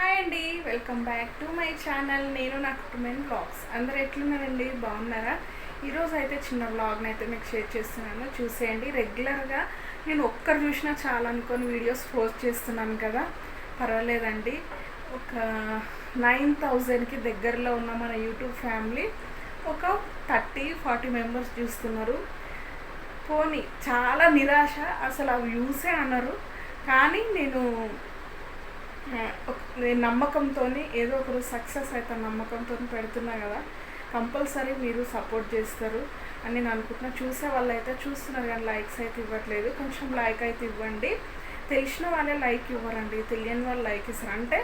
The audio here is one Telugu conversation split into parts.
హాయ్ అండి welcome back to my channel. నేను నా కుటుంబం బ్లాగ్స్. అందరు ఎట్లున్నారండి? బాగున్నారా? ఈరోజు అయితే చిన్న వ్లాగ్ని అయితే మీకు షేర్ చేస్తున్నాను. చూసేయండి. రెగ్యులర్గా నేను ఒక్కరు చూసినా చాలా అనుకొని వీడియోస్ పోస్ట్ చేస్తున్నాను కదా. పర్వాలేదండి. ఒక నైన్ థౌజండ్కి దగ్గరలో ఉన్న మన యూట్యూబ్ ఫ్యామిలీ ఒక థర్టీ ఫార్టీ మెంబర్స్ చూస్తున్నారు. పోనీ చాలా నిరాశ. అసలు అవి యూసే అన్నారు కానీ నేను నేను నమ్మకంతో ఏదో ఒకరు సక్సెస్ అయితే నమ్మకంతో పెడుతున్నా కదా కంపల్సరీ మీరు సపోర్ట్ చేస్తారు అని నేను అనుకుంటున్నా. చూసే వాళ్ళు అయితే చూస్తున్నారు కానీ లైక్స్ అయితే ఇవ్వట్లేదు. కొంచెం లైక్ అయితే ఇవ్వండి. తెలిసిన వాళ్ళే లైక్ ఇవ్వరండి. తెలియని వాళ్ళు లైక్ ఇస్తారు. అంటే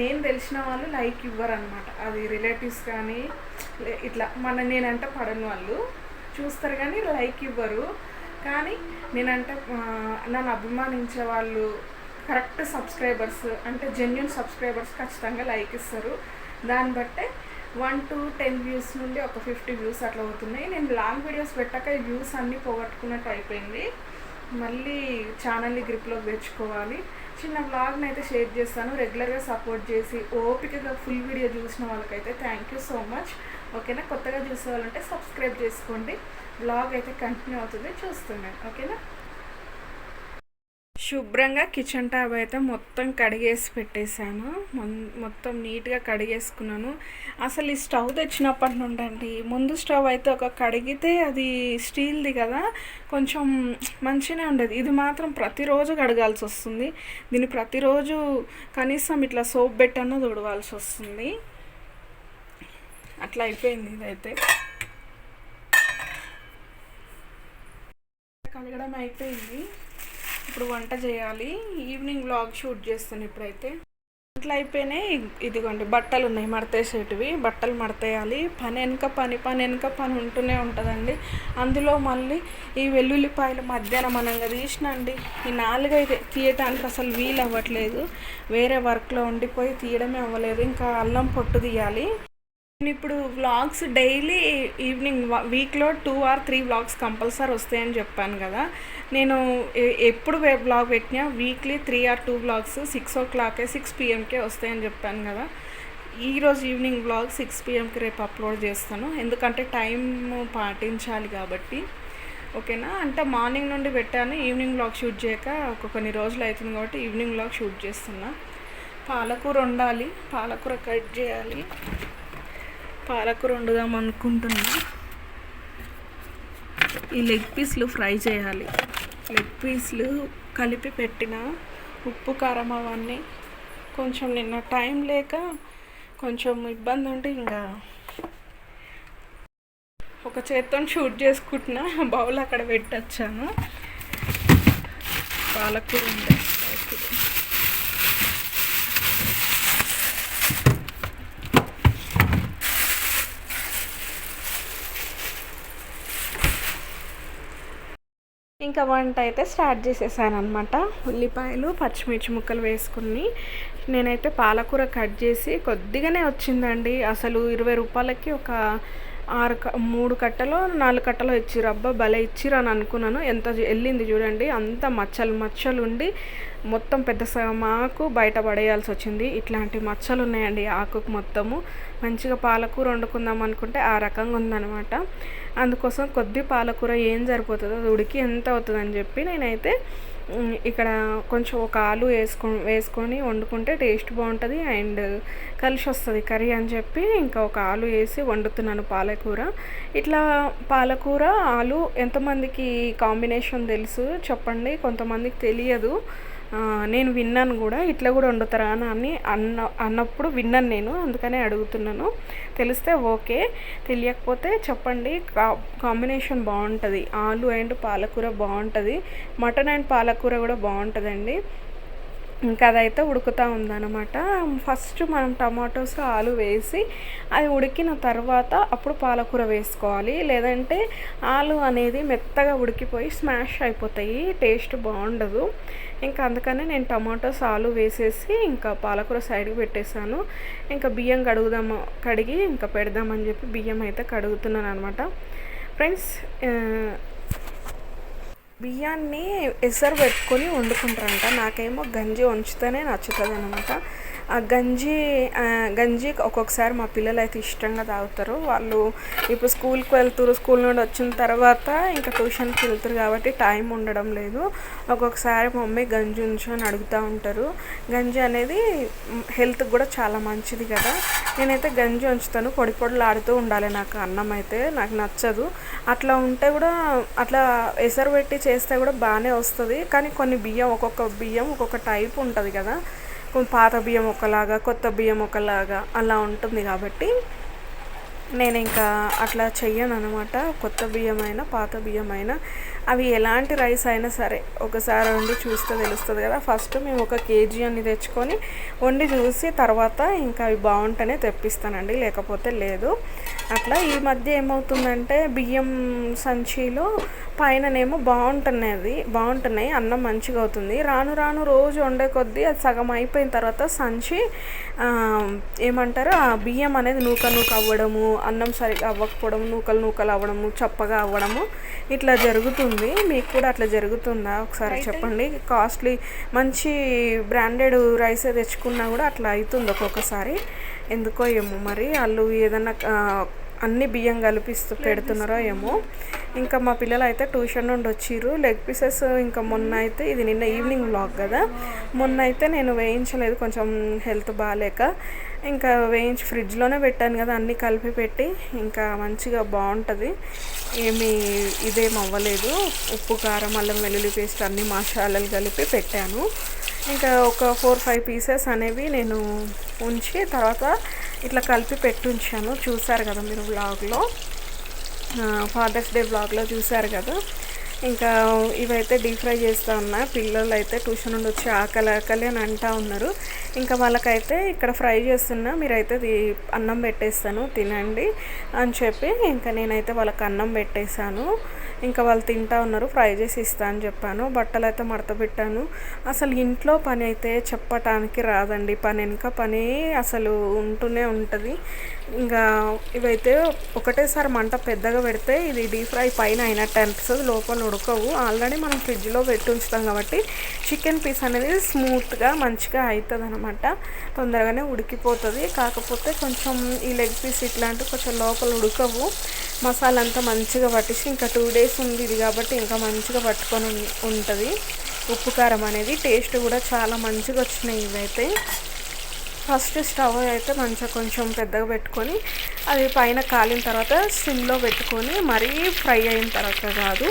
నేను తెలిసిన వాళ్ళు లైక్ ఇవ్వరనమాట అది రిలేటివ్స్ కానీ ఇట్లా మన నేనంటే పడని వాళ్ళు చూస్తారు కానీ లైక్ ఇవ్వరు. కానీ నేనంటే నన్ను అభిమానించే వాళ్ళు కరెక్ట్ సబ్స్క్రైబర్స్ అంటే జెన్యున్ సబ్స్క్రైబర్స్ ఖచ్చితంగా లైక్ ఇస్తారు. దాన్ని బట్టే వన్ టు టెన్ వ్యూస్ నుండి ఒక ఫిఫ్టీ వ్యూస్ అట్లా అవుతున్నాయి. నేను లాంగ్ వీడియోస్ పెట్టాక ఈ వ్యూస్ అన్నీ పోగొట్టుకున్నట్టు అయిపోయింది. మళ్ళీ ఛానల్ని గ్రిప్లోకి తెచ్చుకోవాలి. చిన్న వ్లాగ్ని అయితే షేర్ చేస్తాను. రెగ్యులర్గా సపోర్ట్ చేసి ఓపికగా ఫుల్ వీడియో చూసిన వాళ్ళకైతే థ్యాంక్ యూ సో మచ్ ఓకేనా? కొత్తగా చూసే వాళ్ళంటే సబ్స్క్రైబ్ చేసుకోండి. బ్లాగ్ అయితే కంటిన్యూ అవుతుంది. చూస్తున్నాను. ఓకేనా? శుభ్రంగా కిచెన్ ట్యాబ్ అయితే మొత్తం కడిగేసి పెట్టేశాను. మొత్తం నీట్గా కడిగేసుకున్నాను. అసలు ఈ స్టవ్ తెచ్చినప్పటి నుండి అండి ముందు స్టవ్ అయితే ఒక కడిగితే అది స్టీల్ది కదా కొంచెం మంచిగానే ఉండేది. ఇది మాత్రం ప్రతిరోజు కడగాల్సి వస్తుంది. దీన్ని ప్రతిరోజు కనీసం ఇట్లా సోప్ పెట్టన్నా తుడవాల్సి వస్తుంది. అట్లా అయిపోయింది ఇదైతే. కడగడం అయిపోయింది. ఇప్పుడు వంట చేయాలి. ఈవినింగ్ బ్లాగ్ షూట్ చేస్తాను ఇప్పుడైతే. ఇంట్లో అయిపోయినాయి. ఇదిగోండి బట్టలు ఉన్నాయి మడతేసేటివి. బట్టలు మడతేయాలి. పని వెనుక పని పని వెనుక పని ఉంటూనే ఉంటుందండి. అందులో మళ్ళీ ఈ వెల్లుల్లిపాయలు మధ్యాహ్నం మనంగా తీసినండి. ఈ నాలుగైతే తీయటానికి అసలు వీలు అవ్వట్లేదు వేరే వర్క్లో ఉండిపోయి తీయడమే అవ్వలేదు. ఇంకా అల్లం పొట్టు తీయాలి. నేను ఇప్పుడు వ్లాగ్స్ డైలీ ఈవినింగ్ వీక్లో two or three vlogs compulsory వస్తాయని చెప్పాను కదా. నేను ఎప్పుడు వ్లాగ్ పెట్టినా weekly three or two vlogs six ఓ క్లాకే సిక్స్ పిఎంకే వస్తాయని చెప్పాను కదా. ఈరోజు ఈవినింగ్ వ్లాగ్ సిక్స్ పిఎంకి రేపు అప్లోడ్ చేస్తాను. ఎందుకంటే టైం పాటించాలి కాబట్టి. ఓకేనా? అంటే మార్నింగ్ నుండి పెట్టాను ఈవినింగ్ వ్లాగ్ షూట్ చేయక ఒక కొన్ని రోజులు అవుతుంది కాబట్టి ఈవినింగ్ వ్లాగ్ షూట్ చేస్తున్నా. పాలకూర వండాలి పాలకూర కట్ చేయాలి. పాలకూర వండుదాం అనుకుంటున్నా. ఈ లెగ్ పీస్లు ఫ్రై చేయాలి. లెగ్ పీస్లు కలిపి పెట్టిన ఉప్పు కారం అవన్నీ కొంచెం నిన్న టైం లేక కొంచెం ఇబ్బంది ఉంటే ఇంకా ఒక చేత్తో షూట్ చేసుకుంటున్నా. బౌల్ అక్కడ పెట్టొచ్చాను. పాలకూర ఉండే ఇంకా వంట అయితే స్టార్ట్ చేసేసాను అనమాట ఉల్లిపాయలు పచ్చిమిర్చి ముక్కలు వేసుకుని నేనైతే పాలకూర కట్ చేసి కొద్దిగానే వచ్చిందండి. అసలు ఇరవై రూపాయలకి ఒక ఆరు క మూడు కట్టలో నాలుగు కట్టలో ఇచ్చిరు అబ్బా భలే ఇచ్చిర్రు అని అనుకున్నాను. ఎంత వెళ్ళింది చూడండి. అంత మచ్చలు మచ్చలు ఉండి మొత్తం పెద్ద మాకు బయట పడేయాల్సి వచ్చింది. ఇట్లాంటి మచ్చలు ఉన్నాయండి ఆకుకు మొత్తము. మంచిగా పాలకూర వండుకుందాం అనుకుంటే ఆ రకంగా ఉందన్నమాట. అందుకోసం కొద్ది పాలకూర ఏం సరిపోతుందో అది ఉడికి ఎంత అవుతుందని చెప్పి నేనైతే ఇక్కడ కొంచెం ఒక ఆలు వేసుకో వేసుకొని వండుకుంటే టేస్ట్ బాగుంటుంది అండ్ కలిసి వస్తుంది కర్రీ అని చెప్పి ఇంకా ఒక ఆలు వేసి వండుతున్నాను పాలకూర. ఇట్లా పాలకూర ఆలు ఎంతమందికి కాంబినేషన్ తెలుసు? చెప్పండి. కొంతమందికి తెలియదు. నేను విన్నాను కూడా ఇట్లా కూడా వండుతారా అని అన్న అన్నప్పుడు విన్నాను నేను అందుకనే అడుగుతున్నాను. తెలిస్తే ఓకే తెలియకపోతే చెప్పండి కా కాంబినేషన్ బాగుంటుంది. ఆలు అండ్ పాలకూర బాగుంటుంది. మటన్ అండ్ పాలకూర కూడా బాగుంటుందండి. ఇంకా అదైతే ఉడుకుతూ ఉందన్నమాట. ఫస్ట్ మనం టమాటోస్ ఆలు వేసి అది ఉడికిన తర్వాత అప్పుడు పాలకూర వేసుకోవాలి. లేదంటే ఆలు అనేది మెత్తగా ఉడికిపోయి స్మాష్ అయిపోతాయి. టేస్ట్ బాగుండదు. ఇంకా అందుకనే నేను టమాటోస్ ఆలు వేసేసి ఇంకా పాలకూర సైడ్కి పెట్టేశాను. ఇంకా బియ్యం కడుగుదాము కడిగి ఇంకా పెడదామని చెప్పి బియ్యం అయితే కడుగుతున్నాను అనమాట ఫ్రెండ్స్ బియ్యాన్ని ఎసరు పెట్టుకొని వండుకుంటారంట. నాకేమో గంజి వంచితేనే నచ్చుతుంది అనమాట ఆ గంజి గంజి ఒక్కొక్కసారి మా పిల్లలు అయితే ఇష్టంగా తాగుతారు. వాళ్ళు ఇప్పుడు స్కూల్కి వెళ్తారు స్కూల్ నుండి వచ్చిన తర్వాత ఇంకా ట్యూషన్కి వెళ్తారు కాబట్టి టైం ఉండడం లేదు. ఒక్కొక్కసారి మమ్మీ గంజి ఉంచు అని అడుగుతూ ఉంటారు. గంజి అనేది హెల్త్కి కూడా చాలా మంచిది కదా. నేనైతే గంజి ఉంచుతాను పొడి పొడులు ఆడుతూ ఉండాలి నాకు అన్నం అయితే నాకు నచ్చదు. అట్లా ఉంటే కూడా అట్లా ఎసరు పెట్టి చేస్తే కూడా బాగానే వస్తుంది. కానీ కొన్ని బియ్యం ఒక్కొక్క బియ్యం ఒక్కొక్క టైప్ ఉంటుంది కదా. పాత బియ్యం ఒకలాగా కొత్త బియ్యం ఒకలాగా అలా ఉంటుంది కాబట్టి నేను ఇంకా అట్లా చెయ్యను అనమాట కొత్త బియ్యం అయినా పాత బియ్యం అయినా అవి ఎలాంటి రైస్ అయినా సరే ఒకసారి వండి చూస్తే తెలుస్తుంది కదా. ఫస్ట్ మేము ఒక కేజీ అన్ని తెచ్చుకొని వండి చూసి తర్వాత ఇంకా అవి బాగుంటేనే తెప్పిస్తానండి లేకపోతే లేదు. అట్లా ఈ మధ్య ఏమవుతుందంటే బియ్యం సంచిలో పైననేమో బాగుంటున్నది బాగుంటున్నాయి అన్నం మంచిగా అవుతుంది. రాను రాను రోజు వండే కొద్దీ అది సగం అయిపోయిన తర్వాత సంచి ఏమంటారు ఆ బియ్యం అనేది నూక నూక అవ్వడము అన్నం సరిగా అవ్వకపోవడం నూకలు నూకలు అవ్వడము చప్పగా అవ్వడము ఇట్లా జరుగుతుంది. మీకు కూడా అట్లా జరుగుతుందా? ఒకసారి చెప్పండి. కాస్ట్లీ మంచి బ్రాండెడ్ రైస్ తెచ్చుకున్నా కూడా అట్లా అవుతుంది ఒక్కొక్కసారి. ఎందుకో ఏమో మరి వాళ్ళు ఏదన్నా అన్ని బియ్యం కలిపిస్తూ పెడుతున్నారో ఏమో. ఇంకా మా పిల్లలు అయితే ట్యూషన్ నుండి వచ్చిర్రు. లెగ్ పీసెస్ ఇంకా మొన్న అయితే ఇది నిన్న ఈవినింగ్ వ్లాగ్ కదా. మొన్న అయితే నేను వేయించలేదు కొంచెం హెల్త్ బాగాలేక ఇంకా వేయించి ఫ్రిడ్జ్లోనే పెట్టాను కదా అన్నీ కలిపి పెట్టి. ఇంకా మంచిగా బాగుంటుంది. ఏమీ ఇదేం అవ్వలేదు. ఉప్పు కారం అల్లం వెల్లుల్లి పేస్ట్ అన్ని మసాలాలు కలిపి పెట్టాను. ఇంకా ఒక ఫోర్ ఫైవ్ పీసెస్ అనేవి నేను ఉంచి తర్వాత ఇట్లా కలిపి పెట్టి ఉంచాను. చూసారు కదా మీరు వ్లాగ్లో ఫాదర్స్ డే బ్లాగ్లో చూశారు కదా. ఇంకా ఇవైతే డీప్ ఫ్రై చేస్తూ ఉన్నా. పిల్లలు అయితే ట్యూషన్ నుండి వచ్చి ఆకలి ఆకలి అని అంటూ ఉన్నారు. ఇంకా వాళ్ళకైతే ఇక్కడ ఫ్రై చేస్తున్నా. మీరైతే ఇది అన్నం పెట్టేస్తాను తినండి అని చెప్పి ఇంకా నేనైతే వాళ్ళకి అన్నం పెట్టేశాను. ఇంకా వాళ్ళు తింటా ఉన్నారు ఫ్రై చేసి ఇస్తా అని చెప్పాను. బట్టలు అయితే మడత పెట్టాను అసలు ఇంట్లో పని అయితే చెప్పటానికి రాదండి. పని వెనుక పని అసలు ఉంటూనే ఉంటుంది. ఇంకా ఇవైతే ఒకటేసారి మంట పెద్దగా పెడితే ఇది డీప్ ఫ్రై పైన అయినట్టు అనిపిస్తుంది లోపల ఉడకవు. ఆల్రెడీ మనం ఫ్రిడ్జ్లో పెట్టి ఉంచుతాం కాబట్టి చికెన్ పీస్ అనేది స్మూత్గా మంచిగా అవుతుంది అనమాట తొందరగానే ఉడికిపోతుంది. కాకపోతే కొంచెం ఈ లెగ్ పీస్ ఇట్లాంటివి కొంచెం లోపల ఉడకవు. మసాలా అంతా మంచిగా పట్టేసి ఇంకా టూ డేస్ ఉంది ఇది కాబట్టి ఇంకా మంచిగా పట్టుకొని ఉంటుంది. ఉప్పు కారం అనేది టేస్ట్ కూడా చాలా మంచిగా వచ్చినాయి ఇవైతే. ఫస్ట్ స్టవ్ అయితే మంచిగా కొంచెం పెద్దగా పెట్టుకొని అది పైన కాలిన తర్వాత సిమ్లో పెట్టుకొని మరీ ఫ్రై అయిన తర్వాత కాదు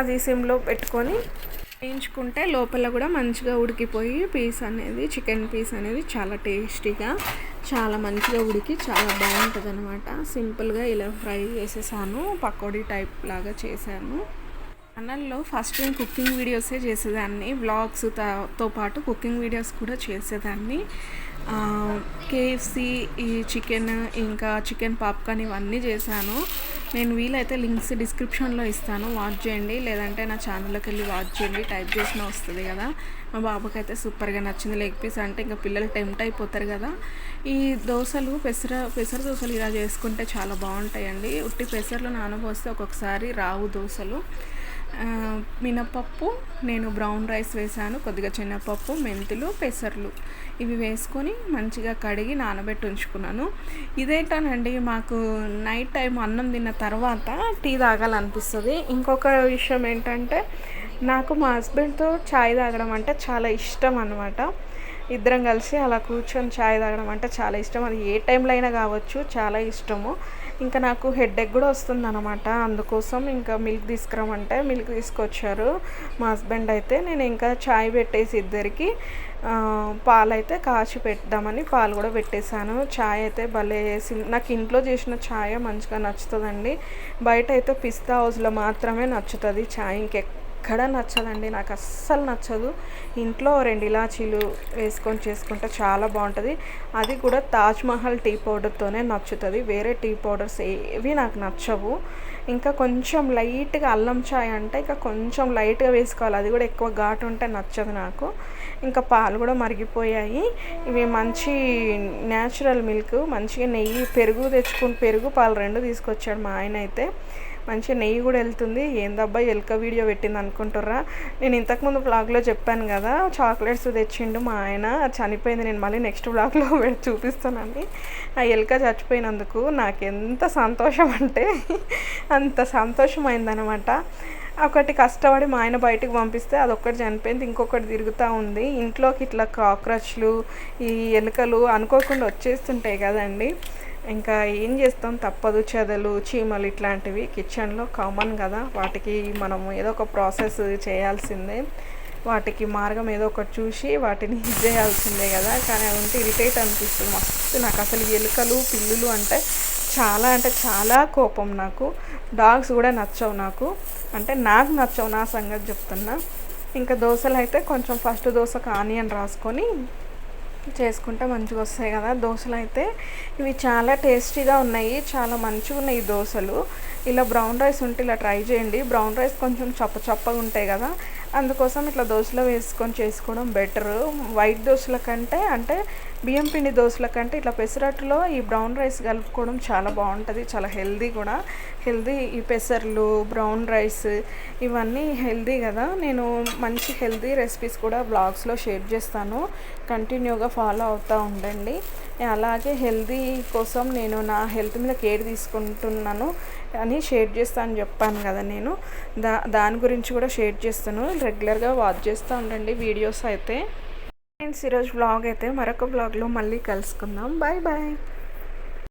అది సిమ్లో పెట్టుకొని వేయించుకుంటే లోపల కూడా మంచిగా ఉడికిపోయి పీస్ అనేది చికెన్ పీస్ అనేది చాలా టేస్టీగా చాలా మంచిగా ఉడికి చాలా బాగుంటుంది అనమాట సింపుల్గా ఇలా ఫ్రై చేసేసాను. పకోడీ టైప్ లాగా చేశాను. ఛానల్లో ఫస్ట్ నేను కుకింగ్ వీడియోసే చేసేదాన్ని. వ్లాగ్స్తో పాటు కుకింగ్ వీడియోస్ కూడా చేసేదాన్ని. కేఎఫ్సి ఈ చికెన్ ఇంకా చికెన్ పాప్కార్న్ ఇవన్నీ చేశాను. నేను వీలైతే లింక్స్ డిస్క్రిప్షన్లో ఇస్తాను వాచ్ చేయండి. లేదంటే నా ఛానల్లోకి వెళ్ళి వాచ్ చేయండి. టైప్ చేసినా వస్తుంది కదా. మా బాబుకి అయితే సూపర్గా నచ్చింది లెగ్ పీస్ అంటే ఇంకా పిల్లలు టెంప్ట్ అయిపోతారు కదా. ఈ దోశలు పెసర పెసర దోశలు ఇలా చేసుకుంటే చాలా బాగుంటాయండి. ఉట్టి పెసర్లు నానబోస్తే ఒక్కొక్కసారి రావు దోశలు. మినపప్పు నేను బ్రౌన్ రైస్ వేసాను కొద్దిగా చిన్నపప్పు మెంతులు పెసర్లు. ఇవి వేసుకొని మంచిగా కడిగి నానబెట్టి ఉంచుకున్నాను. ఇదేంటానండి మాకు నైట్ టైం అన్నం తిన్న తర్వాత టీ తాగాలనిపిస్తుంది. ఇంకొక విషయం ఏంటంటే నాకు మా హస్బెండ్తో చాయ్ తాగడం అంటే చాలా ఇష్టం అనమాట ఇద్దరం కలిసి అలా కూర్చొని చాయ్ తాగడం అంటే చాలా ఇష్టం. అది ఏ టైంలో అయినా కావచ్చు చాలా ఇష్టము. ఇంకా నాకు హెడేక్ కూడా వస్తుంది అనమాట అందుకోసం ఇంకా మిల్క్ తీసుకురామంటే మిల్క్ తీసుకొచ్చారు మా హస్బెండ్ అయితే. నేను ఇంకా చాయ్ పెట్టేసి ఇద్దరికి పాలు పాలైతే కాచి పెడదామని పాలు కూడా పెట్టేశాను. చాయ్ అయితే భలే సిం నాకు ఇంట్లో చేసిన చాయ్ మంచిగా నచ్చుతుందండి. బయట అయితే పిస్తా హౌస్లో మాత్రమే నచ్చుతుంది చాయ్. ఇంకెక్ ఎక్కడ నచ్చదండి నాకు అస్సలు నచ్చదు. ఇంట్లో రెండు ఇలాచీలు వేసుకొని చేసుకుంటే చాలా బాగుంటుంది. అది కూడా తాజ్ మహల్ టీ పౌడర్తోనే నచ్చుతుంది. వేరే టీ పౌడర్స్ ఏవి నాకు నచ్చవు. ఇంకా కొంచెం లైట్గా అల్లం చాయ్ అంటే ఇంకా కొంచెం లైట్గా వేసుకోవాలి. అది కూడా ఎక్కువ ఘాటు ఉంటే నచ్చదు నాకు. ఇంకా పాలు కూడా మరిగిపోయాయి. ఇవి మంచి న్యాచురల్ మిల్క్ మంచిగా నెయ్యి పెరుగు తెచ్చుకుని పెరుగు పాలు రెండు తీసుకొచ్చాడు మా ఆయన అయితే. మంచిగా నెయ్యి కూడా వెళ్తుంది. ఏందబ్బా ఎలుక వీడియో పెట్టింది అనుకుంటుర్రా. నేను ఇంతకుముందు బ్లాగ్లో చెప్పాను కదా చాక్లెట్స్ తెచ్చిండు మా ఆయన. చనిపోయింది నేను మళ్ళీ నెక్స్ట్ బ్లాగ్లో చూపిస్తానండి. ఆ ఎలుక చచ్చిపోయినందుకు నాకు ఎంత సంతోషం అంటే అంత సంతోషమైందనమాట. ఒకటి కష్టపడి మా ఆయన బయటకు పంపిస్తే అదొక్కటి చనిపోయింది ఇంకొకటి తిరుగుతూ ఉంది. ఇంట్లోకి ఇట్లా కాక్రోచ్లు ఈ ఎలుకలు అనుకోకుండా వచ్చేస్తుంటాయి కదండి. ఇంకా ఏం చేస్తాం? తప్పదు చెదలు చీమలు ఇట్లాంటివి. కిచెన్లో కామన్ కదా. వాటికి మనం ఏదో ఒక ప్రాసెస్ చేయాల్సిందే. వాటికి మార్గం ఏదో ఒకటి చూసి వాటిని చేయాల్సిందే కదా. కానీ అవి ఉంటే ఇరిటేట్ అనిపిస్తుంది. మస్తు నాకు అసలు ఎలుకలు పిల్లులు అంటే చాలా అంటే చాలా కోపం నాకు. డాగ్స్ కూడా నచ్చవు నాకు. అంటే నాకు నచ్చవు నా సంగతి చెప్తున్నా. ఇంకా దోశలు అయితే కొంచెం ఫస్ట్ దోశకు ఆనియన్ రాసుకొని చేసుకుంటే మంచిగా వస్తాయి కదా దోశలు అయితే. ఇవి చాలా టేస్టీగా ఉన్నాయి చాలా మంచిగా ఉన్నాయి దోశలు. ఇలా బ్రౌన్ రైస్ ఉంటే ఇలా ట్రై చేయండి. బ్రౌన్ రైస్ కొంచెం చప్ప చప్పగా ఉంటాయి కదా. అందుకోసం ఇట్లా దోశలో వేసుకొని చేసుకోవడం బెటర్ వైట్ దోశల కంటే అంటే బియ్యం పిండి దోశల కంటే ఇట్లా పెసరట్టులో ఈ బ్రౌన్ రైస్ కలుపుకోవడం చాలా బాగుంటుంది. చాలా హెల్దీ కూడా. హెల్దీ ఈ పెసర్లు బ్రౌన్ రైస్ ఇవన్నీ హెల్దీ కదా. నేను మంచి హెల్దీ రెసిపీస్ కూడా బ్లాగ్స్లో షేర్ చేస్తాను. కంటిన్యూగా ఫాలో అవుతూ ఉండండి. అలాగే హెల్దీ కోసం నేను నా హెల్త్ మీద కేర్ తీసుకుంటున్నాను అని షేర్ చేస్తాను చెప్పాను కదా నేను. దా దాని గురించి కూడా షేర్ చేస్తాను. రెగ్యులర్గా వాచ్ చేస్తూ ఉండండి వీడియోస్ అయితే. ఫ్రెండ్స్ ఈరోజు బ్లాగ్ అయితే మరొక బ్లాగ్లో మళ్ళీ కలుసుకుందాం. Bye bye.